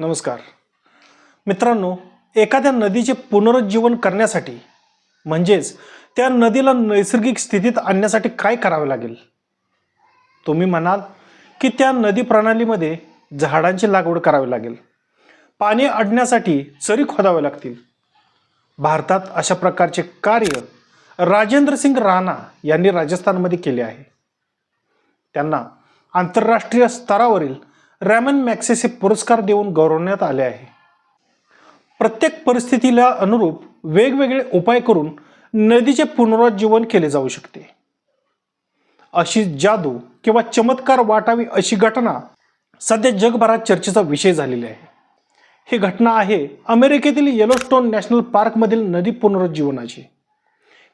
नमस्कार. मित्रांनो एखाद्या नदीचे पुनरुज्जीवन करण्यासाठी म्हणजेच त्या नदीला नैसर्गिक स्थितीत आणण्यासाठी काय करावे लागेल? तुम्ही म्हणाल की त्या नदी प्रणालीमध्ये झाडांची लागवड करावी लागेल. पाणी अडण्यासाठी चरी खोदावे लागतील. भारतात अशा प्रकारचे कार्य राजेंद्र सिंग राणा यांनी राजस्थानमध्ये केले आहे. त्यांना आंतरराष्ट्रीय स्तरावरील रॅमन मॅक्सेसे पुरस्कार देऊन गौरवण्यात आले आहे. प्रत्येक परिस्थितीला अनुरूप वेगवेगळे उपाय करून नदीचे पुनरुज्जीवन केले जाऊ शकते. अशी जादू किंवा चमत्कार वाटावी अशी घटना सध्या जगभरात चर्चेचा विषय झालेली आहे. ही घटना आहे अमेरिकेतील येलोस्टोन नॅशनल पार्कमधील नदी पुनरुज्जीवनाची.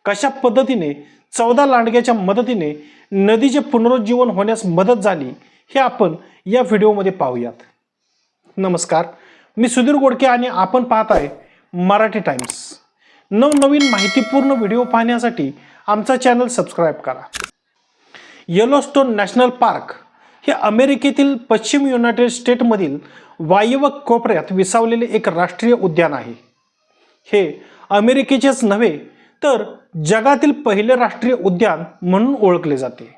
कशा पद्धतीने चौदा लांडग्याच्या मदतीने नदीचे पुनरुज्जीवन होण्यास मदत झाली हे आपण या व्हिडिओमध्ये पाहूयात. नमस्कार. मी सुधीर गोडके आणि आपण पाहत आहे मराठी टाइम्स. नवनवीन माहितीपूर्ण व्हिडिओ पाहण्यासाठी आमचा चॅनल सबस्क्राईब करा. येलोस्टोन नॅशनल पार्क हे अमेरिकेतील पश्चिम युनायटेड स्टेटमधील वायव्य कोपऱ्यात विसावलेले एक राष्ट्रीय उद्यान आहे. हे अमेरिकेचेच नव्हे तर जगातील पहिले राष्ट्रीय उद्यान म्हणून ओळखले जाते.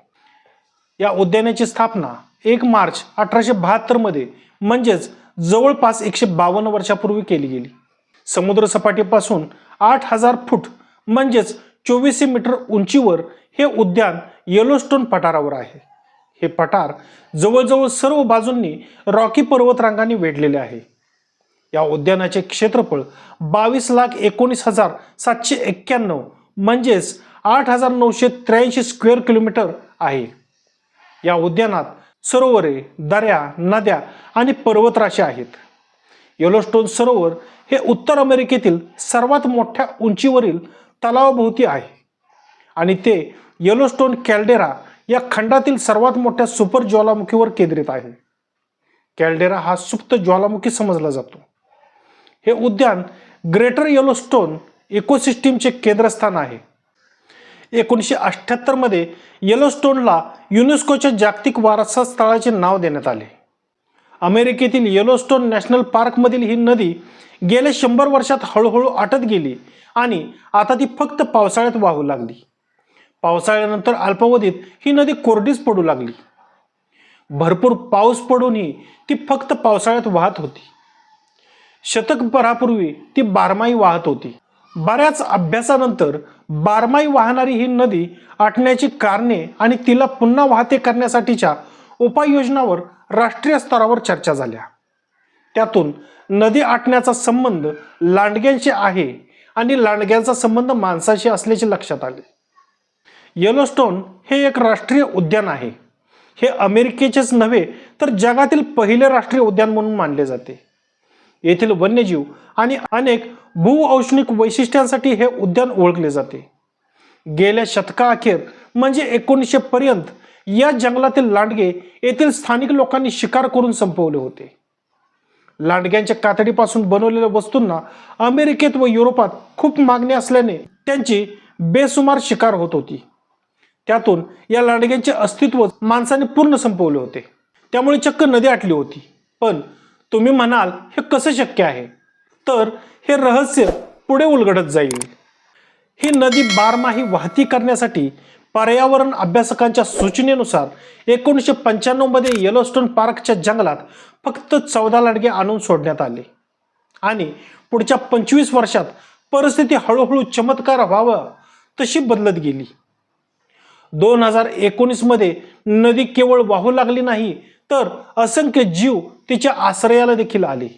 या उद्यानाची स्थापना एक मार्च अठराशे बहात्तरमध्ये म्हणजेच जवळपास एकशे बावन्न वर्षापूर्वी केली गेली. समुद्रसपाटीपासून आठ हजार फूट म्हणजेच चोवीसशे मीटर उंचीवर हे उद्यान येलोस्टोन पठारावर आहे. हे पठार जवळजवळ सर्व बाजूंनी रॉकी पर्वतरांगांनी वेढलेले आहे. या उद्यानाचे क्षेत्रफळ बावीस लाख एकोणीस हजार सातशे एक्क्याण्णव म्हणजेच आठ हजार नऊशे त्र्याऐंशी स्क्वेअर किलोमीटर आहे. या उद्यानात सरोवरे दऱ्या नद्या आणि पर्वतराशी आहेत. येलोस्टोन सरोवर हे उत्तर अमेरिकेतील सर्वात मोठ्या उंचीवरील तलावाभोवती आहे. आणि ते येलोस्टोन कॅल्डेरा या खंडातील सर्वात मोठ्या सुपर ज्वालामुखीवर केंद्रित आहे. कॅल्डेरा हा सुप्त ज्वालामुखी समजला जातो. हे उद्यान ग्रेटर येलोस्टोन इकोसिस्टीमचे केंद्रस्थान आहे. एकोणीसशे अठ्ठ्याहत्तरमध्ये येलोस्टोनला युनेस्कोच्या जागतिक वारसा स्थळाचे नाव देण्यात आले. अमेरिकेतील येलोस्टोन नॅशनल पार्कमधील ही नदी गेल्या शंभर वर्षात हळूहळू आटत गेली आणि आता ती फक्त पावसाळ्यात वाहू लागली. पावसाळ्यानंतर अल्पावधीत ही नदी कोरडीच पडू लागली. भरपूर पाऊस पडूनही ती फक्त पावसाळ्यात वाहत होती. शतकभरापूर्वी ती बारमाही वाहत होती. बऱ्याच अभ्यासानंतर बारमाही वाहणारी ही नदी आटण्याची कारणे आणि तिला पुन्हा वाहते करण्यासाठीच्या उपाययोजनावर राष्ट्रीय स्तरावर चर्चा झाल्या. त्यातून नदी आटण्याचा संबंध लांडग्यांशी आहे आणि लांडग्यांचा संबंध माणसाशी असल्याचे लक्षात आले. येलोस्टोन हे एक राष्ट्रीय उद्यान आहे. हे अमेरिकेचेच नव्हे तर जगातील पहिले राष्ट्रीय उद्यान म्हणून मानले जाते. येथील वन्यजीव आणि अनेक भूऔष्णिक वैशिष्ट्यांसाठी हे उद्यान ओळखले जाते. गेल्या शतकाअखेर म्हणजे एकोणीसशे पर्यंत या जंगलातील लांडगे येथील स्थानिक लोकांनी शिकार करून संपवले होते. लांडग्यांच्या कातडीपासून बनवलेल्या वस्तूंना अमेरिकेत व युरोपात खूप मागणी असल्याने त्यांची बेसुमार शिकार होत होती. त्यातून या लांडग्यांचे अस्तित्व माणसाने पूर्ण संपवले होते. त्यामुळे चक्क नदी आटली होती. पण तुम्ही म्हणाल हे कसं शक्य आहे? तर हे रहस्य पुढे उलगडत जाईल. ही नदी बारमाही वाहती करण्यासाठी पर्यावरण अभ्यासकांच्या सूचनेनुसार एकोणीसशे पंच्याण्णवमध्ये येलोस्टोन पार्कच्या जंगलात फक्त चौदा लांडगे आणून सोडण्यात आले. आणि पुढच्या पंचवीस वर्षात परिस्थिती हळूहळू चमत्कार व्हावं तशी बदलत गेली. दोन हजार एकोणीसमध्ये नदी केवळ वाहू लागली नाही तर असंख्य जीव तिच्या आश्रयाला देखील आले.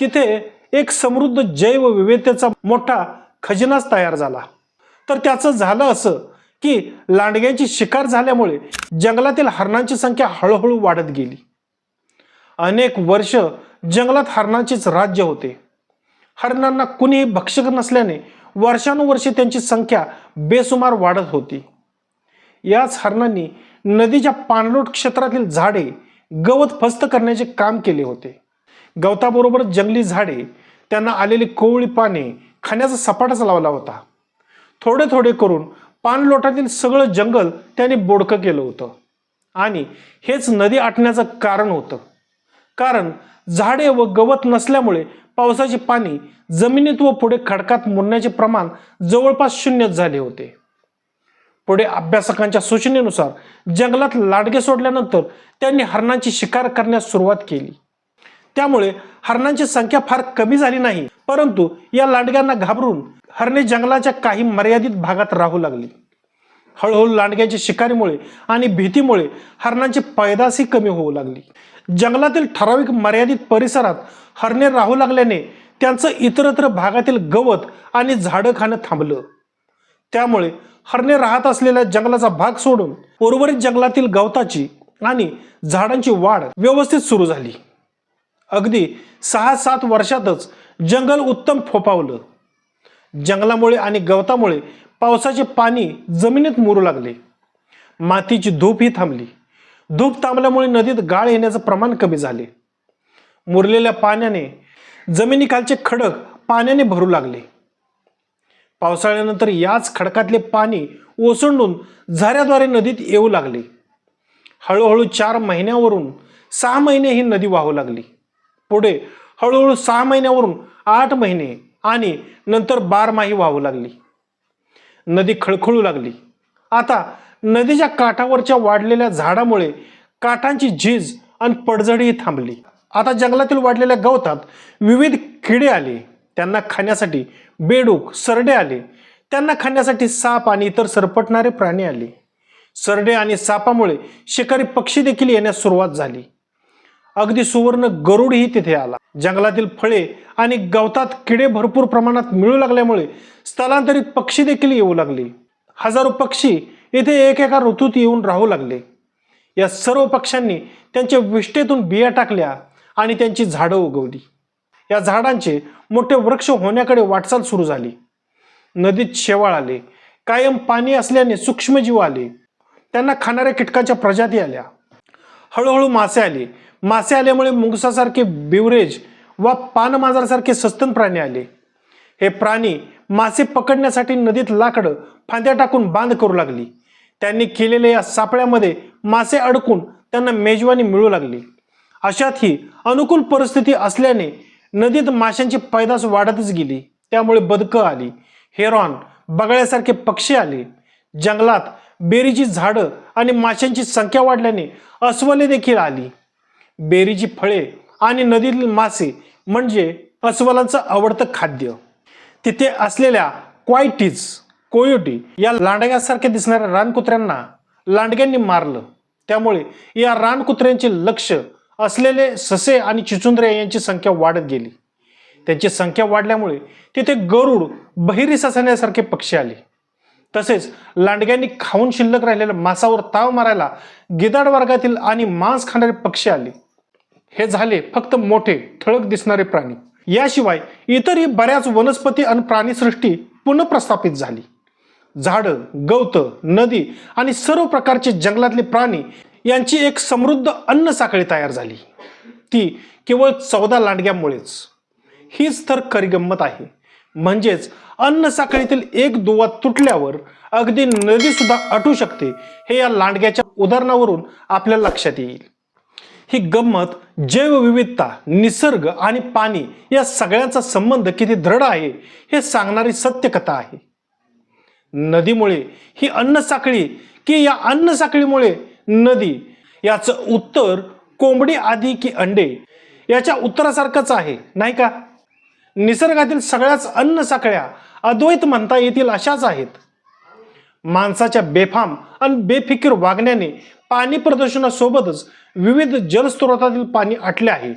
तिथे एक समृद्ध जैव विविधतेचा मोठा खजिनाच तयार झाला. तर त्याचं झालं असं की लांडग्यांची शिकार झाल्यामुळे जंगलातील हरणांची संख्या हळूहळू वाढत गेली. अनेक वर्ष जंगलात हरणांचेच राज्य होते. हरणांना कुणीही भक्षक नसल्याने वर्षानुवर्षे त्यांची संख्या बेसुमार वाढत होती. याच हरणांनी नदीच्या पाणलोट क्षेत्रातील झाडे गवत फस्त करण्याचे काम केले होते. गवताबरोबर जंगली झाडे त्यांना आलेली कोवळी पाने खाण्याचा सपाटाच लावला होता. थोडे थोडे करून पाणलोटातील सगळं जंगल त्याने बोडकं केलं होतं. आणि हेच नदी आटण्याचं कारण होतं. कारण झाडे व गवत नसल्यामुळे पावसाचे पाणी जमिनीत व पुढे खडकात मुरण्याचे प्रमाण जवळपास शून्यच झाले होते. पुढे अभ्यासकांच्या सूचनेनुसार जंगलात लाडगे सोडल्यानंतर त्यांनी हरणांची शिकार करण्यास सुरुवात केली. त्यामुळे हरणांची संख्या फार कमी झाली नाही परंतु या लांडग्यांना घाबरून हरणे जंगलाच्या काही मर्यादित भागात राहू लागली. हळूहळू लांडग्याच्या शिकारीमुळे आणि भीतीमुळे हरणांची पैदासही कमी होऊ लागली. जंगलातील ठराविक मर्यादित परिसरात हरणे राहू लागल्याने त्यांचं इतरत्र भागातील गवत आणि झाडं खाणं थांबलं. त्यामुळे हरणे राहत असलेल्या जंगलाचा भाग सोडून उर्वरित जंगलातील गवताची आणि झाडांची वाढ व्यवस्थित सुरू झाली. अगदी सहा सात वर्षातच जंगल उत्तम फोपावलं जंगलामुळे आणि गवतामुळे पावसाचे पाणी जमिनीत मुरू लागले. मातीची धूप ही थांबली. धूप थांबल्यामुळे नदीत गाळ येण्याचं प्रमाण कमी झाले. मुरलेल्या पाण्याने जमिनीखालचे खडक पाण्याने भरू लागले. पावसाळ्यानंतर याच खडकातले पाणी ओसंडून झऱ्याद्वारे नदीत येऊ लागले. हळूहळू चार महिन्यावरून सहा महिने ही नदी वाहू लागली. पुढे हळूहळू सहा महिन्यावरून आठ महिने आणि नंतर बारमाही वाहू लागली. नदी खळखळू लागली. आता नदीच्या काठावरच्या वाढलेल्या झाडामुळे काठांची झीज आणि पडझडही थांबली. आता जंगलातील वाढलेल्या गवतात विविध किडे आले. त्यांना खाण्यासाठी बेडूक सरडे आले. त्यांना खाण्यासाठी साप आणि इतर सरपटणारे प्राणी आले. सरडे आणि सापामुळे शिकारी पक्षी देखील येण्यास सुरुवात झाली. अगदी सुवर्ण गरुडही तिथे आला. जंगलातील फळे आणि गवतात किडे भरपूर प्रमाणात मिळू लागल्यामुळे स्थलांतरित पक्षी देखील येऊ लागले. हजारो पक्षी येथे एक एका ऋतूत येऊन राहू लागले. या सर्व पक्ष्यांनी त्यांच्या विष्ठेतून बिया टाकल्या आणि त्यांची झाडं उगवली. या झाडांचे मोठे वृक्ष होण्याकडे वाटचाल सुरू झाली. नदीत शेवाळ आले. कायम पाणी असल्याने सूक्ष्मजीव आले. त्यांना खाणाऱ्या कीटकांच्या प्रजाती आल्या. हळूहळू मासे आले. मासे आल्यामुळे मुंगसासारखे बिवरेज वा पानमांजरासारखे सस्तन प्राणी आले. हे प्राणी मासे पकडण्यासाठी नदीत लाकडं फांद्या टाकून बांध करू लागली. त्यांनी केलेल्या या सापळ्यामध्ये मासे अडकून त्यांना मेजवानी मिळू लागली. अशात ही अनुकूल परिस्थिती असल्याने नदीत माशांची पैदास वाढतच गेली. त्यामुळे बदकं आली. हेरॉन बगळ्यासारखे पक्षी आले. जंगलात बेरीची झाडं आणि माशांची संख्या वाढल्याने अस्वले देखील आली. बेरीची फळे आणि नदीतील मासे म्हणजे अस्वलांचं आवडतं खाद्य. तिथे असलेल्या क्वायटीज कोयोटी या लांडग्यासारख्या दिसणाऱ्या रानकुत्र्यांना लांडग्यांनी मारलं. त्यामुळे या रानकुत्र्यांचे लक्ष असलेले ससे आणि चिचुंद्रे यांची संख्या वाढत गेली. त्यांची संख्या वाढल्यामुळे तिथे गरुड बहिरी ससाण्यासारखे पक्षी आले. तसेच लांडग्यांनी खाऊन शिल्लक राहिलेल्या मांसावर ताव मारायला गिदाड वर्गातील आणि मांस खाणारे पक्षी आले. हे झाले फक्त मोठे ठळक दिसणारे प्राणी. याशिवाय इतरही बऱ्याच वनस्पती आणि प्राणीसृष्टी पुनर्प्रस्थापित झाली. झाडं गवत नदी आणि सर्व प्रकारचे जंगलातले प्राणी यांची एक समृद्ध अन्न साखळी तयार झाली. ती केवळ चौदा लांडग्यामुळेच. हीच तर खरी गंमत आहे. म्हणजेच अन्न साखळीतील एक दुवा तुटल्यावर अगदी नदी सुद्धा अटू शकते हे या लांडग्याच्या उदाहरणावरून आपल्या लक्षात येईल. ही गंमत जैवविविधता निसर्ग आणि पाणी या सगळ्यांचा संबंध किती दृढ आहे हे सांगणारी सत्यकथा आहे. नदीमुळे ही अन्न साखळी की या अन्न साखळीमुळे नदी. याचं उत्तर कोंबडी आधी की अंडे. याच्या उत्तरासारखंच आहे नाही का? निसर्गातील सगळ्याच अन्न साखळ्या अद्वैत म्हणता येतील अशाच आहेत. माणसाच्या बेफाम आणि बेफिकीर वागण्याने पाणी प्रदूषणासोबतच विविध जलस्रोतातील पाणी आटले आहे.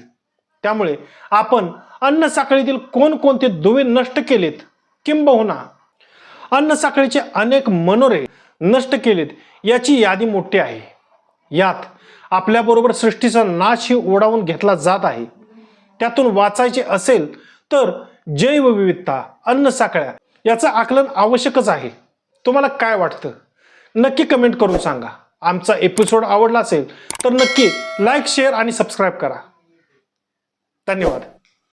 त्यामुळे आपण अन्न साखळीतील कोणकोणते दुवे नष्ट केलेत? किंबहुना अन्न साखळीचे अनेक मनोरे नष्ट केलेत याची यादी मोठी आहे. यात आपल्याबरोबर सृष्टीचा नाशही ओढावून घेतला जात आहे. त्यातून वाचायचे असेल तर जैवविविधता अन्न साखळ्या याचं आकलन आवश्यकच आहे. तुम्हाला काय वाटतं? नक्की कमेंट करून सांगा. आमचा एपिसोड आवडला असेल तर नक्की लाईक शेअर आणि सबस्क्राईब करा. धन्यवाद.